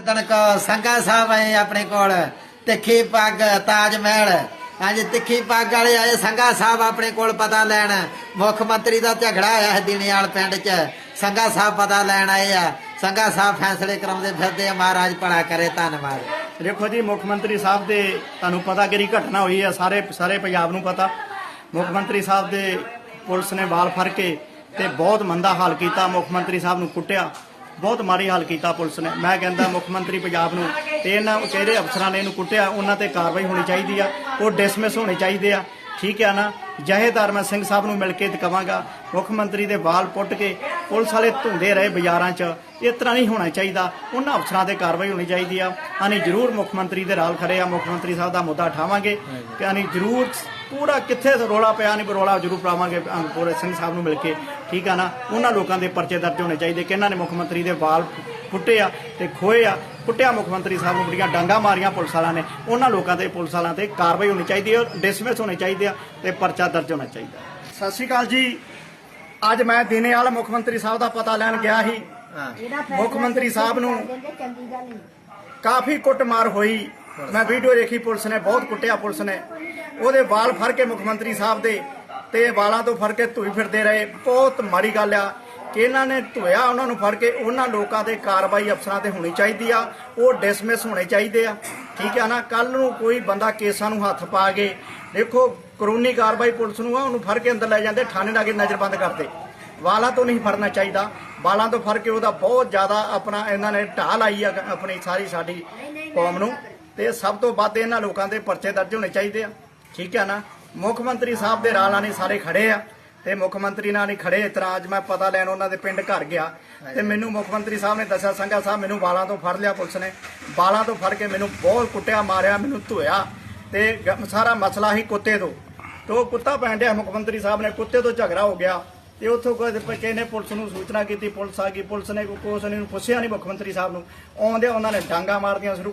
ਤਨਕ ਸੰਗਾ ਸਾਹਿਬ ਆਏ ਆਪਣੇ ਕੋਲ, ਤਿੱਖੀ ਪੱਗ, ਤਾਜ ਮਹਿਲ। ਹਾਂਜੀ ਤਿੱਖੀ ਪੱਗ ਵਾਲੇ ਆਏ ਸੰਗਾ ਸਾਹਿਬ ਆਪਣੇ ਕੋਲ ਪਤਾ ਲੈਣ। ਮੁੱਖ ਮੰਤਰੀ ਦਾ ਝਗੜਾ ਆਇਆ ਹੈ ਦੀਨਿਆਲ ਪਿੰਡ 'ਚ। ਸੰਗਾ ਸਾਹਿਬ ਪਤਾ ਲੈਣ ਆਏ ਆ। ਸੰਗਾ ਸਾਹਿਬ ਫੈਸਲੇ ਕਰਾਉਂਦੇ ਫਿਰਦੇ ਆ। ਮਹਾਰਾਜ ਪੜਾ ਕਰੇ, ਧੰਨਵਾਦ। ਦੇਖੋ ਜੀ, ਮੁੱਖ ਮੰਤਰੀ ਸਾਹਿਬ ਦੇ ਤੁਹਾਨੂੰ ਪਤਾ ਕਿਹੜੀ ਘਟਨਾ ਹੋਈ ਹੈ ਸਾਰੇ ਸਾਰੇ ਪੰਜਾਬ ਨੂੰ ਪਤਾ। ਮੁੱਖ ਮੰਤਰੀ ਸਾਹਿਬ ਦੇ ਪੁਲਿਸ ਨੇ ਵਾਲ ਫੜ ਕੇ ਤੇ ਬਹੁਤ ਮੰਦਾ ਹਾਲ ਕੀਤਾ। ਮੁੱਖ ਮੰਤਰੀ ਸਾਹਿਬ ਨੂੰ ਕੁੱਟਿਆ। ਬਹੁਤ ਮਾੜੀ ਹਾਲ ਕੀਤਾ ਪੁਲਿਸ ਨੇ। ਮੈਂ ਕਹਿੰਦਾ ਮੁੱਖ ਮੰਤਰੀ ਪੰਜਾਬ ਨੂੰ ਤੇ ਇਹਨਾਂ ਉਚੇਰੇ ਅਫਸਰਾਂ ਨੇ ਇਹਨੂੰ ਕੁੱਟਿਆ। ਉਹਨਾਂ ਤੇ ਕਾਰਵਾਈ ਹੋਣੀ ਚਾਹੀਦੀ ਆ। ਉਹ ਡਿਸਮਿਸ ਹੋਣੇ ਚਾਹੀਦੇ ਆ। ਠੀਕ ਹੈ ਨਾ? ਜਹੇਦਾਰ ਮੈਂ ਸਿੰਘ ਸਾਹਿਬ ਨੂੰ ਮਿਲ ਕੇ ਤੇ ਕਵਾਂਗਾ, ਮੁੱਖ ਮੰਤਰੀ ਦੇ ਵਾਲ ਪੁੱਟ ਕੇ ਪੁਲਿਸ ਵਾਲੇ ਧੁੰਦੇ ਰਹੇ ਬਾਜ਼ਾਰਾਂ 'ਚ। ਇਸ ਤਰ੍ਹਾਂ ਨਹੀਂ ਹੋਣਾ ਚਾਹੀਦਾ। ਉਹਨਾਂ ਅਫਸਰਾਂ ਤੇ ਕਾਰਵਾਈ ਹੋਣੀ ਚਾਹੀਦੀ ਆ। ਅਸੀਂ ਜ਼ਰੂਰ ਮੁੱਖ ਮੰਤਰੀ ਦੇ ਨਾਲ ਖੜੇ ਆ। ਮੁੱਖ ਮੰਤਰੀ ਸਾਹਿਬ ਦਾ ਮੁੱਦਾ ਉਠਾਵਾਂਗੇ ਕਿ ਅਸੀਂ ਜ਼ਰੂਰ ਪੂਰਾ ਕਿੱਥੇ ਰੋਲਾ ਪਿਆ ਨਹੀਂ, ਰੋਲਾ ਜ਼ਰੂਰ ਪਾਵਾਂਗੇ ਅਹ ਪੂਰੇ ਸਿੰਘ ਸਾਹਿਬ ਨੂੰ ਮਿਲ ਕੇ। ਠੀਕ ਆ ਨਾ? ਉਹਨਾਂ ਲੋਕਾਂ ਦੇ ਪਰਚੇ ਦਰਜ ਹੋਣੇ ਚਾਹੀਦੇ। ਕਿ ਇਹਨਾਂ ਨੇ ਮੁੱਖ ਮੰਤਰੀ ਦੇ ਵਾਲ ਪੁੱਟੇ ਆ ਤੇ ਖੋਏ ਆ। ਪੁੱਟਿਆ ਮੁੱਖ ਮੰਤਰੀ ਸਾਹਿਬ ਨੂੰ ਬੜੀਆਂ ਡਾਂਗਾ ਮਾਰੀਆਂ ਪੁਲਿਸ ਵਾਲਿਆਂ ਨੇ। ਉਹਨਾਂ ਲੋਕਾਂ ਤੇ ਪੁਲਿਸ ਵਾਲਿਆਂ ਤੇ ਕਾਰਵਾਈ ਹੋਣੀ ਚਾਹੀਦੀ ਹੈ ਡਿਸਮਿਸ ਹੋਣੇ ਚਾਹੀਦੇ ਆ ਤੇ ਪਰਚਾ ਦਰਜ ਹੋਣਾ ਚਾਹੀਦਾ ਸਤਿ ਸ਼੍ਰੀ ਅਕਾਲ ਜੀ। ਅੱਜ ਮੈਂ ਦਿਨੇਵਾਲ ਮੁੱਖ ਮੰਤਰੀ ਸਾਹਿਬ ਦਾ ਪਤਾ ਲੈਣ ਗਿਆ ਸੀ। ਮੁੱਖ ਮੰਤਰੀ ਸਾਹਿਬ ਨੂੰ ਕਾਫੀ ਕੁੱਟਮਾਰ ਹੋਈ। ਮੈਂ ਵੀਡੀਓ ਦੇਖੀ ਪੁਲਿਸ ਨੇ ਬਹੁਤ ਕੁੱਟਿਆ ਪੁਲਿਸ ਨੇ। ਉਹਦੇ ਵਾਲ ਫੜ ਕੇ ਮੁੱਖ ਮੰਤਰੀ ਸਾਹਿਬ ਦੇ ਤੇ ਵਾਲਾਂ ਤੋਂ ਫੜ ਕੇ ਧੂਈ ਫਿਰਦੇ ਰਹੇ। ਬਹੁਤ ਮਾੜੀ ਗੱਲ ਆ। ਕਿ ਇਹਨਾਂ ਨੇ ਧੋਇਆ, ਉਹਨਾਂ ਨੂੰ ਫੜ ਕੇ ਉਹਨਾਂ ਲੋਕਾਂ ਤੇ ਕਾਰਵਾਈ ਅਫਸਰਾਂ ਤੇ ਹੋਣੀ ਚਾਹੀਦੀ ਆ। ਉਹ ਡਿਸਮਿਸ ਹੋਣੇ ਚਾਹੀਦੇ ਆ। ਠੀਕ ਆ ਨਾ? ਕੱਲ ਨੂੰ ਕੋਈ ਬੰਦਾ ਕੇਸਾਂ ਨੂੰ ਹੱਥ ਪਾ ਕੇ, ਦੇਖੋ, ਕਾਨੂੰਨੀ ਕਾਰਵਾਈ ਪੁਲਿਸ ਨੂੰ ਆ, ਉਹਨੂੰ ਫੜ ਕੇ ਅੰਦਰ ਲੈ ਜਾਂਦੇ, ਥਾਣੇ ਲਾ ਕੇ ਨਜ਼ਰਬੰਦ ਕਰਦੇ। ਵਾਲਾਂ ਤੋਂ ਨਹੀਂ ਫੜਨਾ ਚਾਹੀਦਾ। ਵਾਲਾਂ ਤੋਂ ਫੜ ਕੇ ਉਹਦਾ ਬਹੁਤ ਜ਼ਿਆਦਾ ਆਪਣਾ ਇਹਨਾਂ ਨੇ ਢਾਹ ਲਾਈ ਆ, ਆਪਣੀ ਸਾਰੀ ਸਾਡੀ ਕੌਮ ਨੂੰ। ਤੇ ਸਭ ਤੋਂ ਵੱਧ ਇਹਨਾਂ ਲੋਕਾਂ ਦੇ ਪਰਚੇ ਦਰਜ ਹੋਣੇ ਚਾਹੀਦੇ ਆ। ਠੀਕ ਹੈ ਨਾ? ਮੁੱਖ ਮੰਤਰੀ ਸਾਹਿਬ ਦੇ ਰਾਲਾਂ ਨੇ ਸਾਰੇ ਖੜੇ ਆ। ਤੇ ਮੁੱਖ ਮੰਤਰੀ ਨਾਲ ਨਹੀਂ ਖੜੇ ਇਸ ਤਰ੍ਹਾਂ ਮੈਂ ਪਤਾ ਲੈਣ ਉਹਨਾਂ ਦੇ ਪਿੰਡ ਘਰ ਗਿਆ। ਤੇ ਮੈਨੂੰ ਮੁੱਖ ਮੰਤਰੀ ਸਾਹਿਬ ਨੇ ਦੱਸਿਆ, ਸੰਘਾ ਸਾਹਿਬ ਮੈਨੂੰ ਬਾਲਾਂ ਤੋਂ ਫੜ ਲਿਆ ਪੁਲਿਸ ਨੇ। ਬਾਲਾਂ ਤੋਂ ਫੜ ਕੇ ਮੈਨੂੰ ਬਹੁਤ ਕੁੱਟਿਆ, ਮਾਰਿਆ, ਮੈਨੂੰ ਧੋਇਆ। ਤੇ ਸਾਰਾ ਮਸਲਾ ਹੀ ਕੁੱਤੇ ਤੋਂ। ਤੇ ਉਹ ਕੁੱਤਾ ਪੈਂਡਿਆ ਮੁੱਖ ਮੰਤਰੀ ਸਾਹਿਬ ਨੇ ਕੁੱਤੇ ਤੋਂ ਝਗੜਾ ਹੋ ਗਿਆ। ਤੇ ਉੱਥੋਂ ਕੋਈ ਕਿਸੇ ਨੇ ਪੁਲਿਸ ਨੂੰ ਸੂਚਨਾ ਕੀਤੀ, ਪੁਲਿਸ ਆ ਗਈ, ਪੁਲਿਸ ਨੇ ਕੋਈ ਕੁਛ ਨਹੀਂ, ਪੁੱਛਿਆ ਨਹੀਂ ਮੁੱਖ ਮੰਤਰੀ ਸਾਹਿਬ ਨੂੰ। ਆਉਂਦੇ ਉਹਨਾਂ ਨੇ ਡਾਂਗਾ ਮਾਰਦੀਆਂ ਸ਼ੁਰੂ